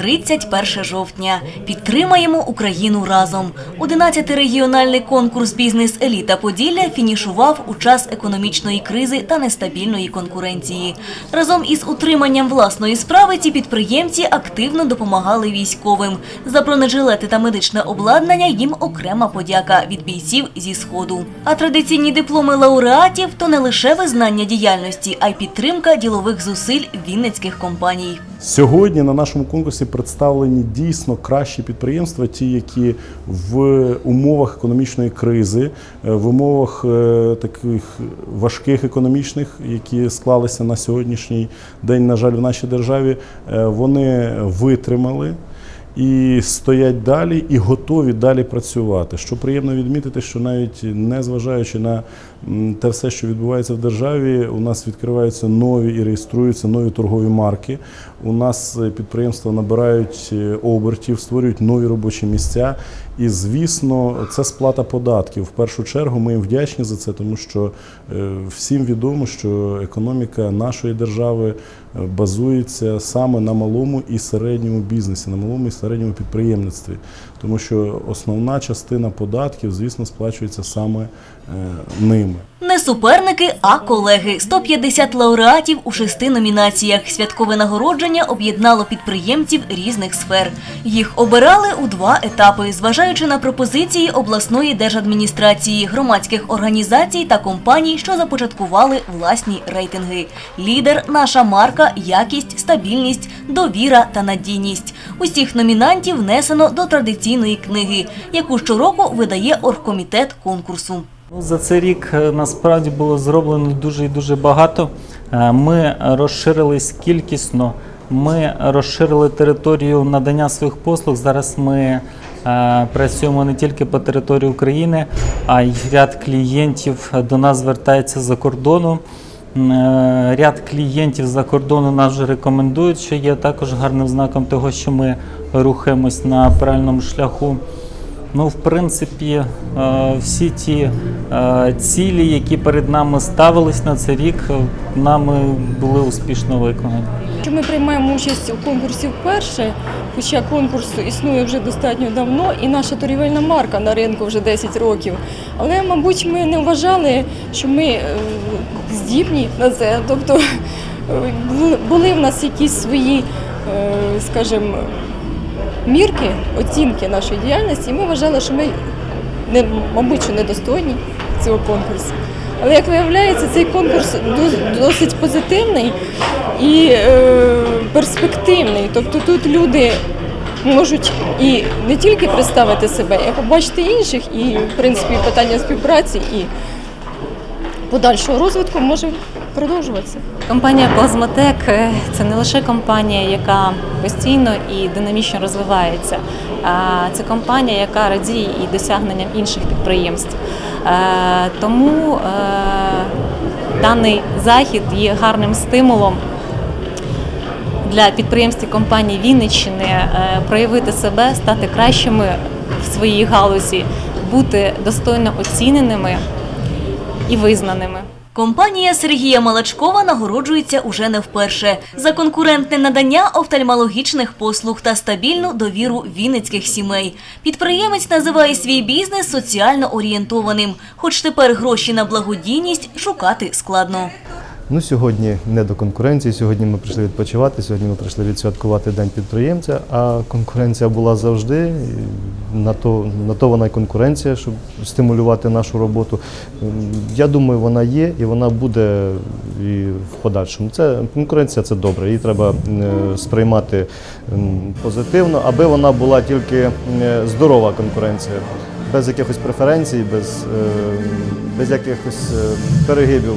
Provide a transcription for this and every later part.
31 жовтня. Підтримаємо Україну разом. 11 регіональний конкурс Бізнес Еліта Поділля фінішував у час економічної кризи та нестабільної конкуренції. Разом із утриманням власної справи ці підприємці активно допомагали військовим. За бронежилети та медичне обладнання їм окрема подяка від бійців зі сходу. А традиційні дипломи лауреатів то не лише визнання діяльності, а й підтримка ділових зусиль вінницьких компаній. Сьогодні на нашому конкурсі представлені дійсно кращі підприємства, ті, які в умовах економічної кризи, е, в умовах е, таких важких економічних, які склалися на сьогоднішній день, на жаль, в нашій державі, е, вони витримали. І стоять далі і готові далі працювати. Що приємно відмітити, що навіть не зважаючи на те все, що відбувається в державі, у нас відкриваються нові і реєструються нові торгові марки. У нас е, підприємства набирають е, обертів, створюють нові робочі місця. І звісно, це сплата податків. В першу чергу ми їм вдячні за це, тому що е, всім відомо, що економіка нашої держави базується саме на малому і середньому бізнесі, на малому і середньому підприємництві. Тому що основна частина податків, звісно, сплачується саме е, ними. Не суперники, а колеги. 150 лауреатів у шести номінаціях. Святкове нагородження об'єднало підприємців різних сфер. Їх обирали у два етапи, зважаючи на пропозиції обласної держадміністрації, громадських організацій та компаній, що започаткували власні рейтинги. Лідер наша марка, якість, стабільність, довіра та надійність. Усіх номінантів внесено до традиційної книги, яку щороку видає оргкомітет конкурсу. За цей рік е, насправді було зроблено дуже і дуже багато. Е, Ми розширились кількісно, ми розширили територію надання своїх послуг. Зараз ми е, працюємо не тільки по території України, а й ряд клієнтів до нас звертається за кордону. Е, Ряд клієнтів за кордону нас вже рекомендують, що є також гарним знаком того, що ми рухаємось на правильному шляху. Ну, в принципі, е, всі ті е, цілі, які перед нами ставились на цей рік, нами були успішно виконані. Ми приймаємо участь у конкурсі вперше, хоча конкурс існує вже достатньо давно, і наша торгівельна марка на ринку вже 10 років. Але, мабуть, ми не вважали, що ми здібні на це. Тобто е, були- в нас якісь свої, е, скажімо, мірки, оцінки нашої діяльності, і ми вважали, що ми не, мабуть, що недостойні цього конкурсу. Але як виявляється, цей конкурс досить позитивний і е, перспективний. Тобто тут люди можуть і не тільки представити себе, а побачити інших, і в принципі питання співпраці і подальшого розвитку може продовжуватися. Компанія Плазматек це не лише компанія, яка постійно і динамічно розвивається, а це компанія, яка радіє і досягненням інших підприємств. Е, Тому е, даний захід є гарним стимулом для підприємств і компаній Вінниччини е, проявити себе, стати кращими в своїй галузі, бути достойно оціненими і визнаними. Компанія Сергія Малачкова нагороджується уже не вперше за конкурентне надання офтальмологічних послуг та стабільну довіру вінницьких сімей. Підприємець називає свій бізнес соціально орієнтованим, хоч тепер гроші на благодійність шукати складно. Ну, сьогодні не до конкуренції. Сьогодні ми прийшли відпочивати. Сьогодні ми прийшли відсвяткувати День підприємця. А конкуренція була завжди. На то, на то вона й конкуренція, щоб стимулювати нашу роботу. Я думаю, вона є і вона буде і в подальшому. Це конкуренція це добре. Її треба сприймати позитивно, аби вона була тільки здорова конкуренція. Без якихось преференцій, без, е, без якихось е, перегибів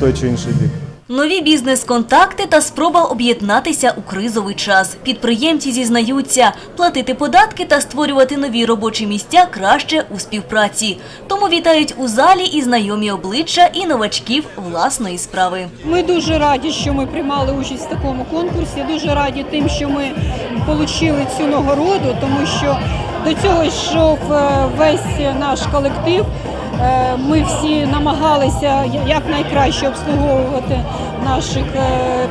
той чи інший бік. Нові бізнес-контакти та спроба об'єднатися у кризовий час. Підприємці зізнаються, платити податки та створювати нові робочі місця краще у співпраці. Тому вітають у залі і знайомі обличчя і новачків власної справи. Ми дуже раді, що ми приймали участь в такому конкурсі. Дуже раді тим, що ми отримали цю нагороду, тому що до цього йшов е, весь наш колектив. Е, Ми всі намагалися якнайкраще обслуговувати наших е,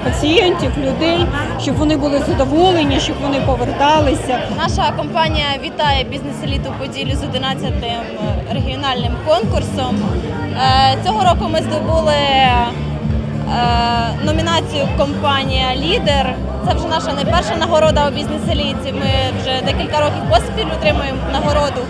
пацієнтів, людей, щоб вони були задоволені, щоб вони поверталися. Наша компанія вітає бізнес-еліту Поділі з 11-тим регіональним конкурсом. Е, Цього року ми здобули номінацію Компанія Лідер. Це вже наша не перша нагорода у бізнес-еліті. Ми вже декілька років поспіль отримуємо нагороду.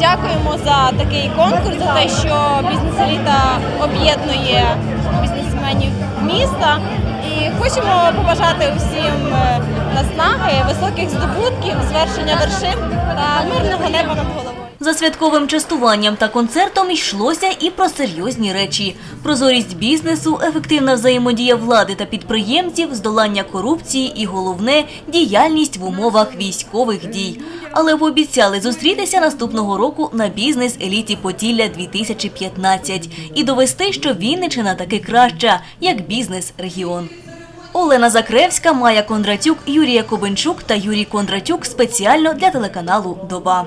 Дякуємо за такий конкурс, за те, що бізнес-еліта об'єднує бізнесменів міста. І хочемо побажати усім е, наснаги, високих здобутків, звершення вершин та мирного неба над головою. За святковим частуванням та концертом йшлося і про серйозні речі: прозорість бізнесу, ефективна взаємодія влади та підприємців, здолання корупції і головне діяльність в умовах військових дій. Але пообіцяли зустрітися наступного року на бізнес еліті Поділля 2015 і довести, що Вінничина таки краща, як бізнес-регіон. Олена Закревська, Майя Кондратюк, Юрія Кобенчук та Юрій Кондратюк спеціально для телеканалу Доба.